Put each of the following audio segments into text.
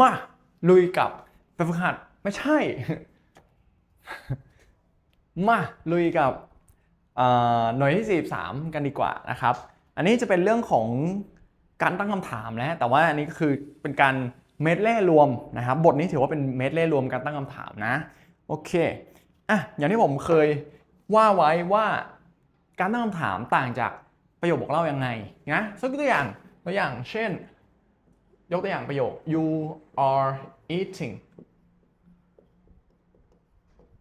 มาลุยกับไปฝึกหัดไม่ใช่ มาลุยกับหน่วยที่ 43 กันดีกว่านะครับ อันนี้จะเป็นเรื่องของการตั้งคำถามนะแต่ว่าอันนี้ก็คือเป็นการเมดเล่รวมนะครับ บทนี้ถือว่าเป็นเมดเล่รวมการตั้งคำถามนะ โอเคอะอย่างที่ผมเคยว่าไว้ว่าการตั้งคำถามต่างจากประโยคบอกเล่ายังไงนะสักตัวอย่างตัวอย่างเช่น ยกตัวอย่างประโยค you are eating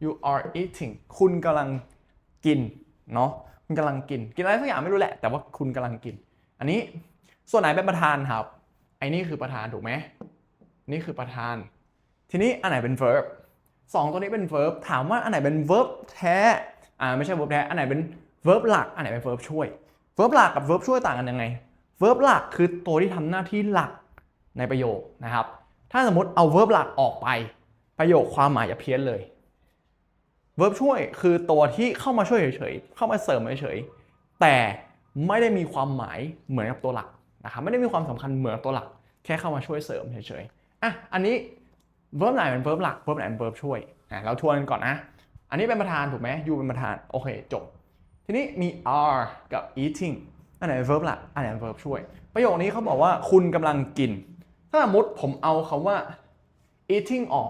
you are eating คุณกำลังกินเนาะคุณกำลังกิน กินอะไรสักอย่างไม่รู้แหละ แต่ว่าคุณกำลังกิน อันนี้ส่วนไหนเป็นประธานครับไอ้นี่คือประธานถูกไหมนี่คือประธาน ทีนี้อันไหนเป็น verb สองตัวนี้เป็น verb ถามว่าอันไหนเป็น verb แท้อ่าไม่ใช่ verb แท้อันไหนเป็น verb หลัก อันไหนเป็น verb ช่วย verb หลักกับ verb ช่วยต่างกันยังไง verb หลักคือตัวที่ทำหน้าที่หลัก ในประโยคนะครับ ถ้าสมมติเอา verb หลักออกไป ประโยคความหมายจะเพี้ยนเลย verb ช่วยคือตัวที่เข้ามาช่วยเฉยๆ เข้ามาเสริมเฉยๆ แต่ไม่ได้มีความหมายเหมือนกับตัวหลักนะครับ ไม่ได้มีความสำคัญเหมือนตัวหลัก แค่เข้ามาช่วยเสริมเฉยๆ อะ อันนี้ verb ไหนเป็น verb หลัก verb ไหนเป็น verb ช่วย อะ เราทวนกันก่อนนะ อันนี้เป็นประธานถูกไหม you เป็นประธาน โอเค จบ ทีนี้มี are กับ eating อันไหนเป็น verb หลัก อันไหนเป็น verb ช่วย ประโยคนี้เขาบอกว่าคุณกำลังกิน ถ้าสมมติผมเอาคำว่า eating ออก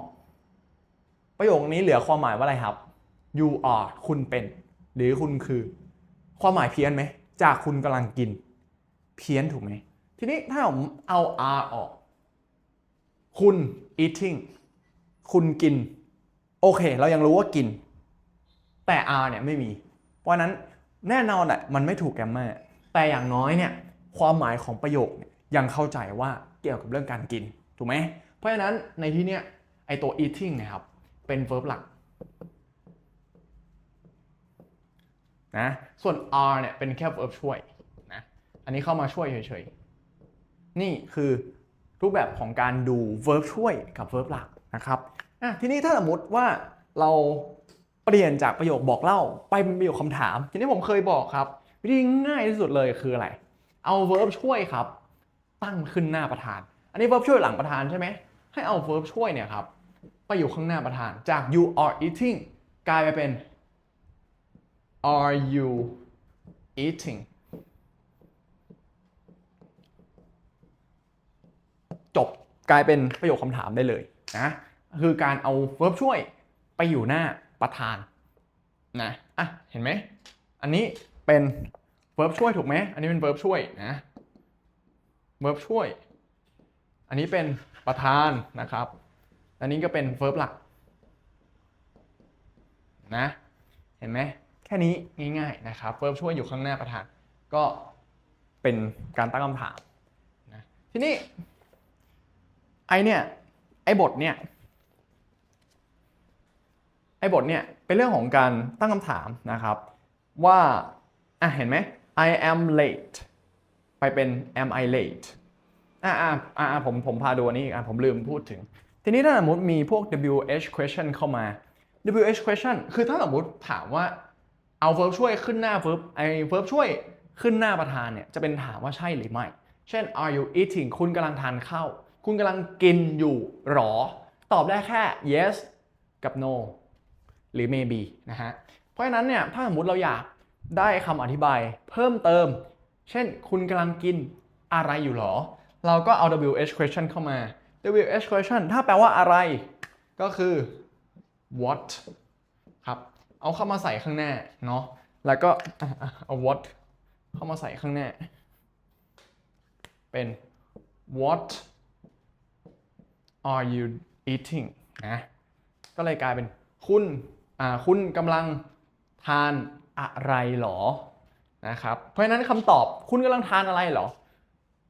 ประโยคนี้เหลือความหมายว่าอะไรครับ you are คุณเป็น หรือคุณคือ ความหมายเพี้ยนไหม จากคุณกำลังกิน เพี้ยนถูกไหม ทีนี้ถ้าผมเอา are ออก คุณ eating คุณกิน โอเค เรายังรู้ว่ากิน แต่ are เนี่ยไม่มี เพราะนั้นแน่นอนแหละมันไม่ถูกแกมมาแต่อย่างน้อยเนี่ยความหมายของประโยคเนี่ยยังเข้าใจว่า เกี่ยวกับเรื่องการกิน ถูกไหม เพราะฉะนั้นในที่เนี้ยไอตัว eating นะครับ เป็น verb หลักนะส่วน are เนี่ยเป็นแค่ verb ช่วยนะอันนี้เข้ามาช่วยเฉยๆ นี่คือรูปแบบของการดู verb ช่วยกับ verb หลักนะครับอะทีนี้ถ้าสมมติว่าเราเปลี่ยนจากประโยคบอกเล่าไปเป็นประโยคคำถาม ทีนี้ผมเคยบอกครับ วิธีง่ายที่สุดเลยคืออะไร เอา verb ช่วยครับ ตั้งขึ้นหน้าประธาน อันนี้ verb ช่วยหลังประธานใช่ไหมให้เอา verb ช่วยเนี่ยครับไปอยู่ข้างหน้าประธานจาก you are eating กลายไปเป็น are you eating จบกลายเป็นประโยคคำถามได้เลยนะคือการเอา verb ช่วยไปอยู่หน้าประธานนะอะเห็นไหมอันนี้เป็น verb ช่วยถูกไหมอันนี้เป็น verb ช่วยนะ verb ช่วย อันนี้เป็นประธานนะครับ อันนี้ก็เป็น verb หลักนะเห็นไหมแค่นี้ง่ายๆนะครับ verb ช่วยอยู่ข้างหน้าประธาน ก็เป็นการตั้งคำถามนะทีนี้ไอเนี่ยไอบทเนี่ยไอบทเนี่ยเป็นเรื่องของการตั้งคำถามนะครับ ว่าอะเห็นไหม I am late ไปเป็น am I late อ่าอ่าอ่าผมผมพาดูอันนี้อีกอะผมลืมพูดถึง ทีนี้ถ้าสมมติมีพวก WH question เข้ามา WH question คือถ้าสมมติถามว่าเอา verb ช่วยขึ้นหน้า verb ไอ้ verb ช่วยขึ้นหน้าประธานเนี่ยจะเป็นถามว่าใช่หรือไม่ เช่น are you eating คุณกำลังทานข้าว คุณกำลังกินอยู่หรอ ตอบได้แค่ yes กับ no หรือ maybe นะฮะ เพราะฉะนั้นเนี่ยถ้าสมมติเราอยากได้คำอธิบายเพิ่มเติม เช่น คุณกำลังกินอะไรอยู่หรอ เราก็เอา WH question เข้ามา WH question ถ้าแปลว่าอะไร ก็คือ what ครับ เอาเข้ามาใส่ข้างหน้าเนาะ แล้วก็เอา what เข้ามาใส่ข้างหน้า เป็น what are you eating นะ ก็เลยกลายเป็นคุณ คุณกำลังทานอะไรหรอ นะครับ เพราะฉะนั้นคำตอบคุณกำลังทานอะไรเหรอ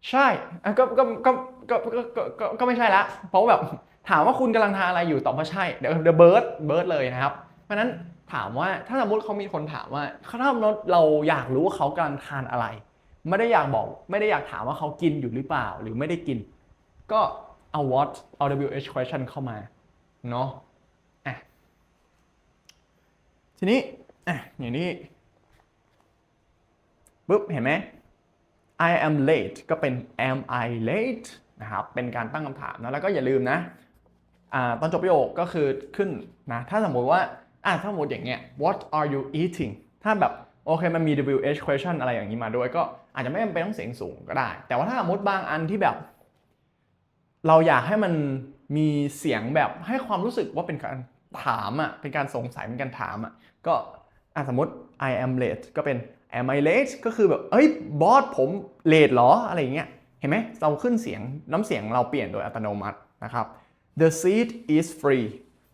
ใช่ก็ก็ก็ก็ก็ก็ไม่ใช่ละ เพราะแบบถามว่าคุณกำลังทานอะไรอยู่ตอบว่าใช่เดี๋ยวเดอะเบิร์ดเบิร์ดเลยนะครับ เพราะฉะนั้นถามว่าถ้าสมมติเขามีคนถามว่าถ้าเราเราอยากรู้ว่าเขากำลังทานอะไร ไม่ได้อยากบอก ไม่ได้อยากถามว่าเขากินอยู่หรือเปล่าหรือไม่ได้กิน ก็เอา what เอา wh question เข้ามาเนาะอะทีนี้อะอย่างนี้ ปุ๊บเห็นไหม I am late ก็เป็น am I late นะครับเป็นการตั้งคำถามนะแล้วก็อย่าลืมนะอตอนจบประโยคก็คือขึ้นนะถ้าสมมติว่าอ่าถ้าสมมติอย่างเงี้ย what are you eating ถ้าแบบโอเคมันมี WH question อะไรอย่างนี้มาด้วยก็อาจจะไม่จำเป็นต้องเสียงสูงก็ได้ แต่ว่าถ้าสมมติบางอันที่แบบ เราอยากให้มันมีเสียงแบบให้ความรู้สึกว่าเป็นการถามอะเป็นการสงสัยเป็นการถามอะก็อะสมมติ I am late ก็เป็น am I late ก็คือแบบเอ้ยบอสผม late เหรออะไรอย่างเงี้ยเห็นไหมเราขึ้นเสียงน้ำเสียงเราเปลี่ยนโดยอัตโนมัตินะครับ the seat is free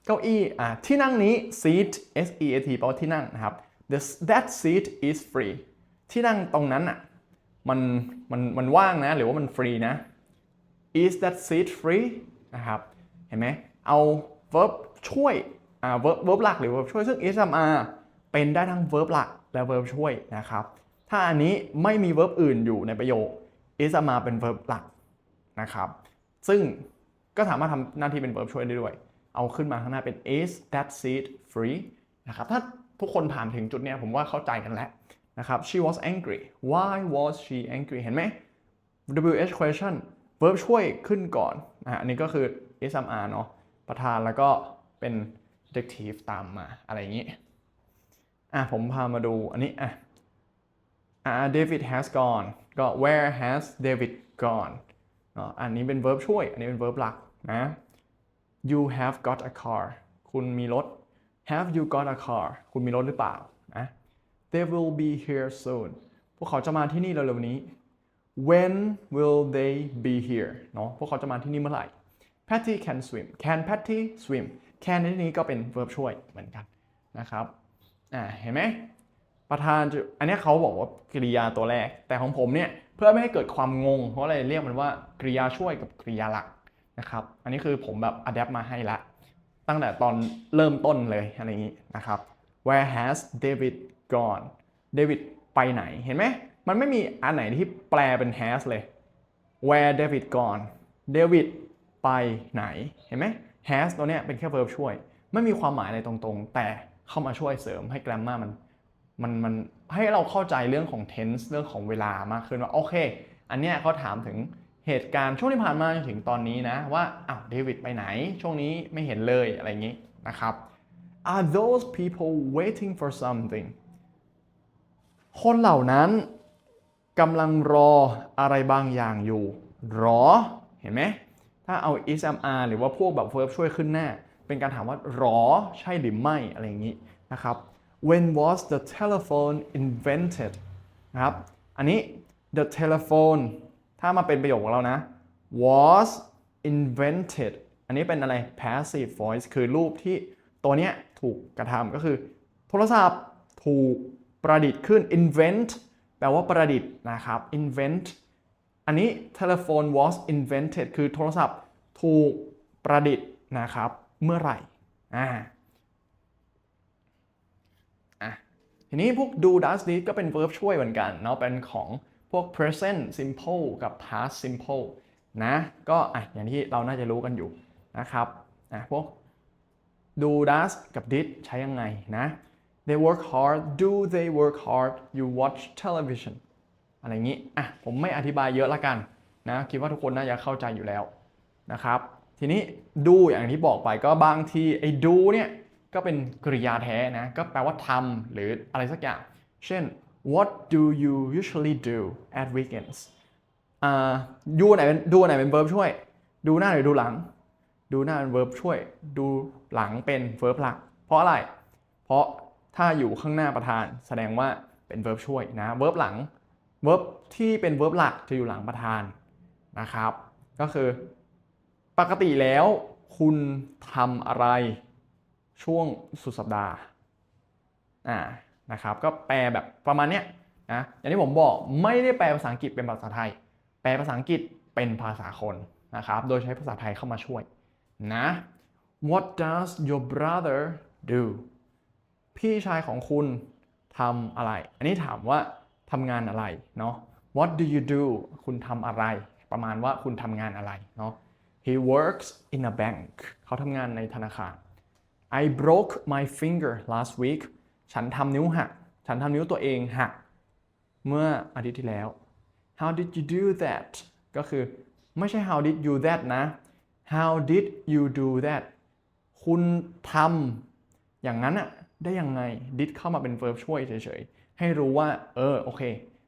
เก้าอี้อะที่นั่งนี้ seat s e a t แปลว่าที่นั่งนะครับ the that seat is free ที่นั่งตรงนั้นอะมันมันมันว่างนะหรือว่ามันฟรีนะ is that seat free นะครับเห็นไหมเอา verb ช่วยอ่า verb verb หลักหรือ verb ช่วยซึ่ง is m r เป็นได้ทั้ง verb หลัก และ verb ช่วยนะครับ ถ้าอันนี้ไม่มี verb อื่นอยู่ในประโยค is m r เป็น verb หลักนะครับ ซึ่งก็สามารถทำหน้าที่เป็น verb ช่วยได้ด้วย เอาขึ้นมาข้างหน้าเป็น is that seat free นะครับ ถ้าทุกคนผ่านถึงจุดเนี้ยผมว่าเข้าใจกันแล้วนะครับ she was angry why was she angry เห็นไหม WH question verb ช่วยขึ้นก่อนอะอันนี้ก็คือ SMR เนาะประธานแล้วก็เป็น adjective ตามมาอะไรอย่างนี้ อะผมพามาดูอันนี้อะอะ David has gone ก็ where has David gone อันนี้เป็น verb ช่วย อันนี้เป็น verb หลักนะ you have got a car คุณมีรถ have you got a car คุณมีรถหรือเปล่านะ they will be here soon พวกเขาจะมาที่นี่เร็วๆนี้ when will they be here เนาะพวกเขาจะมาที่นี่เมื่อไหร่ Patty can swim can Patty swim can ในที่นี้ก็เป็น verb ช่วยเหมือนกันนะครับ อ่าเห็นไหมประธานจะอันนี้เขาบอกว่ากริยาตัวแรก แต่ของผมเนี่ยเพื่อไม่ให้เกิดความงงเพราะอะไรเรียกมันว่ากริยาช่วยกับกริยาหลักนะครับอันนี้คือผมแบบอัดแอปมาให้ละ ตั้งแต่ตอนเริ่มต้นเลยอะไรอย่างนี้นะครับ where has David gone David ไปไหนเห็นไหมมันไม่มีอันไหนที่แปลเป็น has เลย where David gone David ไปไหนเห็นไหม has ตัวเนี้ยเป็นแค่ verb ช่วย ไม่มีความหมายอะไรตรงๆ แต่ เข้ามาช่วยเสริมให้ grammar มันมันมันให้เราเข้าใจเรื่องของ tense เรื่องของเวลามากขึ้นว่าโอเค อันเนี้ยเขาถามถึงเหตุการณ์ช่วงที่ผ่านมาจนถึงตอนนี้นะว่าอ้าวเดวิดไปไหน ช่วงนี้ไม่เห็นเลยอะไรอย่างนี้นะครับ Are those people waiting for something คนเหล่านั้นกำลังรออะไรบางอย่างอยู่ รอ เห็นไหม ถ้าเอา is am are หรือว่าพวกแบบ verb ช่วยขึ้นหน้า เป็นการถามว่ารอใช่หรือไม่อะไรอย่างนี้นะครับ when was the telephone invented นะครับ อันนี้ the telephone ถ้ามาเป็นประโยคของเรานะ was invented อันนี้เป็นอะไร passive voice คือรูปที่ตัวเนี้ยถูกกระทำก็คือ โทรศัพท์ถูกประดิษฐ์ขึ้น invent แปลว่าประดิษฐ์นะครับ invent อันนี้ telephone was invented คือโทรศัพท์ถูกประดิษฐ์นะครับ เมื่อไหร่อ่าอะทีนี้พวก do does did ก็เป็น verb ช่วยเหมือนกันเนาะเป็นของพวก present simple กับ past simple นะก็อะอย่างที่เราน่าจะรู้กันอยู่นะครับอะพวก do does กับ did ใช้ยังไงนะ they work hard do they work hard you watch television อะไรอย่างนี้อะผมไม่อธิบายเยอะละกันนะคิดว่าทุกคนน่าจะเข้าใจอยู่แล้วนะครับ ทีนี้ do อย่างที่บอกไปก็บางทีไอ้ do เนี่ยก็เป็นกริยาแท้นะ ก็แปลว่าทำหรืออะไรสักอย่าง เช่น what do you usually do at weekends อ่า do ไหนเป็น do ไหนเป็น verb ช่วย ดูหน้าหรือดูหลัง ดูหน้าเป็น verb ช่วย ดูหลังเป็น verb หลัก เพราะอะไร เพราะถ้าอยู่ข้างหน้าประธาน แสดงว่าเป็น verb ช่วยนะ verb หลัง verb ที่เป็น verb หลักจะอยู่หลังประธานนะครับ ก็คือ ปกติแล้วคุณทำอะไรช่วงสุดสัปดาห์อ่านะครับ ก็แปลแบบประมาณเนี้ยนะอย่างที่ผมบอกไม่ได้แปลภาษาอังกฤษเป็นภาษาไทย แปลภาษาอังกฤษเป็นภาษาคนนะครับโดยใช้ภาษาไทยเข้ามาช่วยนะ What does your brother do พี่ชายของคุณทำอะไร อันนี้ถามว่าทำงานอะไรเนาะ What do you do คุณทำอะไร ประมาณว่าคุณทำงานอะไรเนาะ He works in a bank เขาทำงานในธนาคาร I broke my finger last week ฉันทำนิ้วหัก ฉันทำนิ้วตัวเองหัก เมื่ออาทิตย์ที่แล้ว How did you do that ก็คือไม่ใช่ how did you that นะ how did you do that คุณทำอย่างนั้นอะได้ยังไง did เข้ามาเป็น verb ช่วยเฉยๆ ให้รู้ว่า เออ โอเค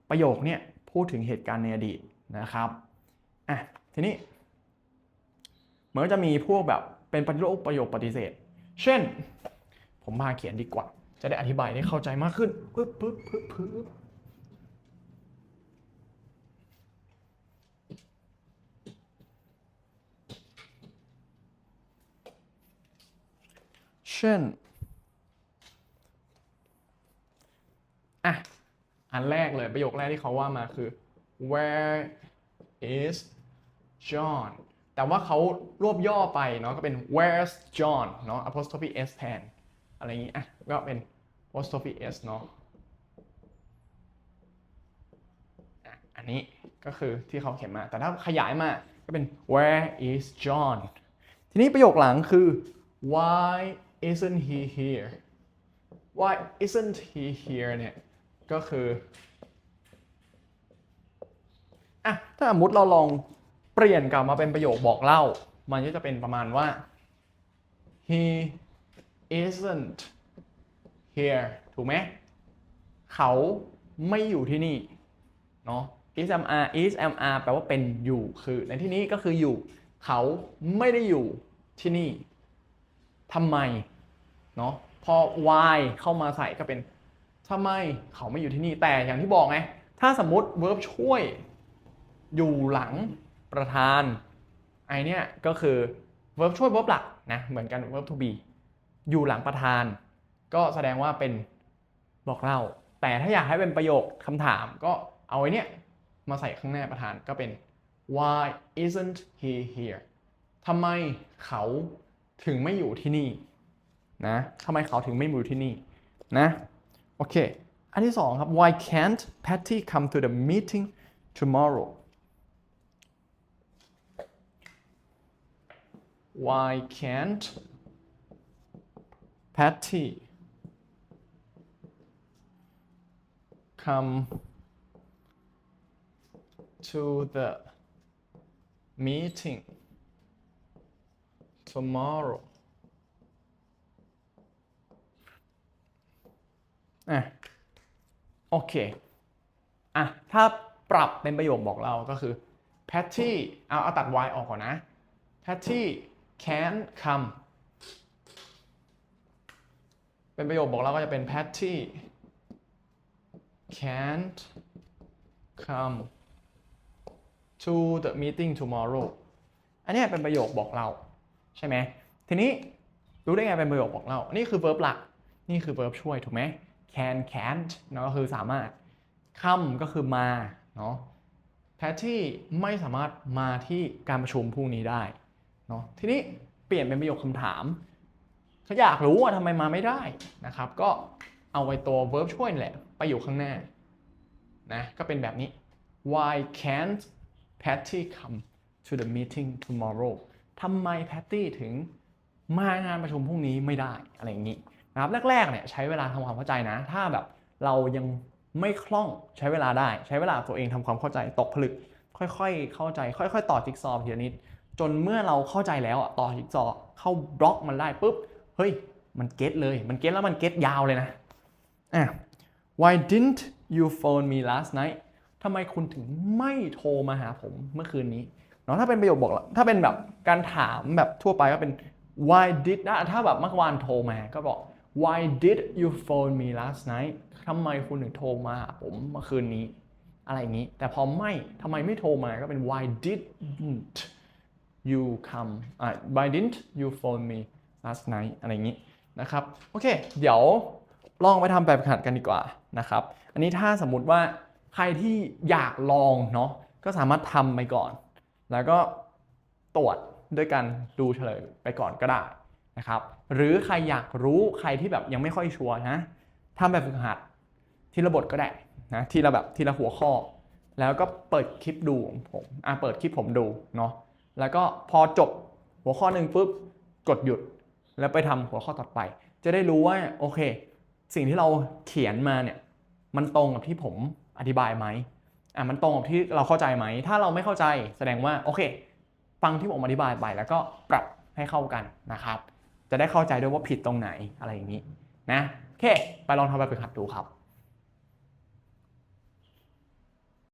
ประโยคเนี่ยพูดถึงเหตุการณ์ในอดีตนะครับ อะ ทีนี้ มือนจะมีพวกแบบเป็นประโยคประโยคปฏิเสธ เช่น ผมมาเขียนดีกว่า จะได้อธิบายได้เข้าใจมากขึ้นปึ๊บปึ๊บปึ๊บปึ๊บเช่นอะ อันแรกเลยประโยคแรกที่เขาว่ามาคือ where is John แต่ว่าเขารวบย่อไปเนาะก็เป็น where's John เนาะ apostrophe s แทนอะไรอย่างงี้อะก็เป็น apostrophe s เนาะอะอันนี้ก็คือที่เขาเขียนมา แต่ถ้าขยายมาก็เป็น where is John ทีนี้ประโยคหลังคือ why isn't he here why isn't he here เนี่ยก็คืออะถ้าสมมติเราลอง ปลี่ยนกลับมาเป็นประโยคบอกเล่า มันก็จะเป็นประมาณว่า he isn't here ถูกไหม เขาไม่อยู่ที่นี่ เนาะ is am r is am r แปลว่าเป็นอยู่ คือ ในที่นี้ก็คืออยู่ เขาไม่ได้อยู่ที่นี่ทำไม เนาะ พอ why เข้ามาใส่ก็เป็นทำไมเขาไม่อยู่ที่นี่ แต่อย่างที่บอกไง ถ้าสมมติ verb ช่วยอยู่หลัง ประธานไอเนี่ยก็คือ verb ช่วย verb หลักนะเหมือนกัน verb to be อยู่หลังประธาน ก็แสดงว่าเป็นบอกเล่า แต่ถ้าอยากให้เป็นประโยคคำถามก็เอาไอเนี่ยมาใส่ข้างหน้าประธานก็เป็น why isn't he here ทำไมเขาถึงไม่อยู่ที่นี่นะทำไมเขาถึงไม่อยู่ที่นี่นะโอเค อันที่สองครับ why can't Patty come to the meeting tomorrow why can't Patty come to the meeting tomorrow อะโอเค อะ ถ้าปรับเป็นประโยคบอกเราก็คือ Patty เอาเอาตัด y ออกก่อนนะ Patty can come เป็นประโยคบอกเราก็จะเป็น Patty can't come to the meeting tomorrow อันนี้เป็นประโยคบอกเรา ใช่ไหม ทีนี้รู้ได้ไงเป็นประโยคบอกเรานนี้คือ verb หลัก นี่คือ verb ช่วยถูกไหม can can't เนาะก็คือสามารถ come ก็คือมาเนาะ Patty ไม่สามารถมาที่การประชุมพรุ่งนี้ได้ เนาะทีนี้เปลี่ยนเป็นประโยคคำถามเขาอยากรู้ว่าทำไมมาไม่ได้นะครับ ก็เอาไว้ตัว verb ช่วยแหละไปอยู่ข้างหน้านะก็เป็นแบบนี้ why can't Patty come to the meeting tomorrow ทำไม Patty ถึงมางานประชุมพรุ่งนี้ไม่ได้อะไรอย่างนี้นะครับแรกๆเนี่ยใช้เวลาทำความเข้าใจนะ ถ้าแบบเรายังไม่คล่องใช้เวลาได้ ใช้เวลาตัวเองทำความเข้าใจตกผลึก ค่อยๆ เข้าใจ ค่อย ๆ ต่อจิ๊กซอว์ทีละนิด จนเมื่อเราเข้าใจแล้วอะต่อจิ๊กซอเข้าบล็อกมันได้ปุ๊บเฮ้ยมันเก็ตเลยมันเก็ตแล้วมันเก็ตยาวเลยนะอะ why didn't you phone me last night ทำไมคุณถึงไม่โทรมาหาผมเมื่อคืนนี้เนาะถ้าเป็นประโยคบอกถ้าเป็นแบบการถามแบบทั่วไปก็เป็น why did นะถ้าแบบเมื่อวานโทรมาก็บอก why did you phone me last night ทำไมคุณถึงโทรมาหาผมเมื่อคืนนี้ อะไรอย่างนี้ แต่พอไม่ทำไมไม่โทรมาก็เป็น why didn't you come อ่า why didn't you phone me last night อะไรอย่างนี้นะครับ โอเค เดี๋ยวลองไปทำแบบฝึกหัดกันดีกว่านะครับ อันนี้ถ้าสมมุติว่าใครที่อยากลองเนาะ ก็สามารถทำไปก่อน แล้วก็ตรวจด้วยการดูเฉลยไปก่อนก็ได้นะครับ หรือใครอยากรู้ใครที่แบบยังไม่ค่อยชัวร์นะทำแบบฝึกหัดทีละบทก็ได้นะทีละแบบทีละหัวข้อ แล้วก็เปิดคลิปดูผมอะเปิดคลิปผมดูเนาะ แล้วก็พอจบหัวข้อหนึ่งปุ๊บกดหยุด แล้วไปทำหัวข้อต่อไป จะได้รู้ว่าโอเค สิ่งที่เราเขียนมาเนี่ยมันตรงกับที่ผมอธิบายไหมอะมันตรงกับที่เราเข้าใจไหม ถ้าเราไม่เข้าใจแสดงว่าโอเค ฟังที่ผมอธิบายไปแล้วก็ปรับให้เข้ากันนะครับ จะได้เข้าใจด้วยว่าผิดตรงไหนอะไรอย่างนี้นะโอเค ไปลองทำแบบฝึกหัดดูครับ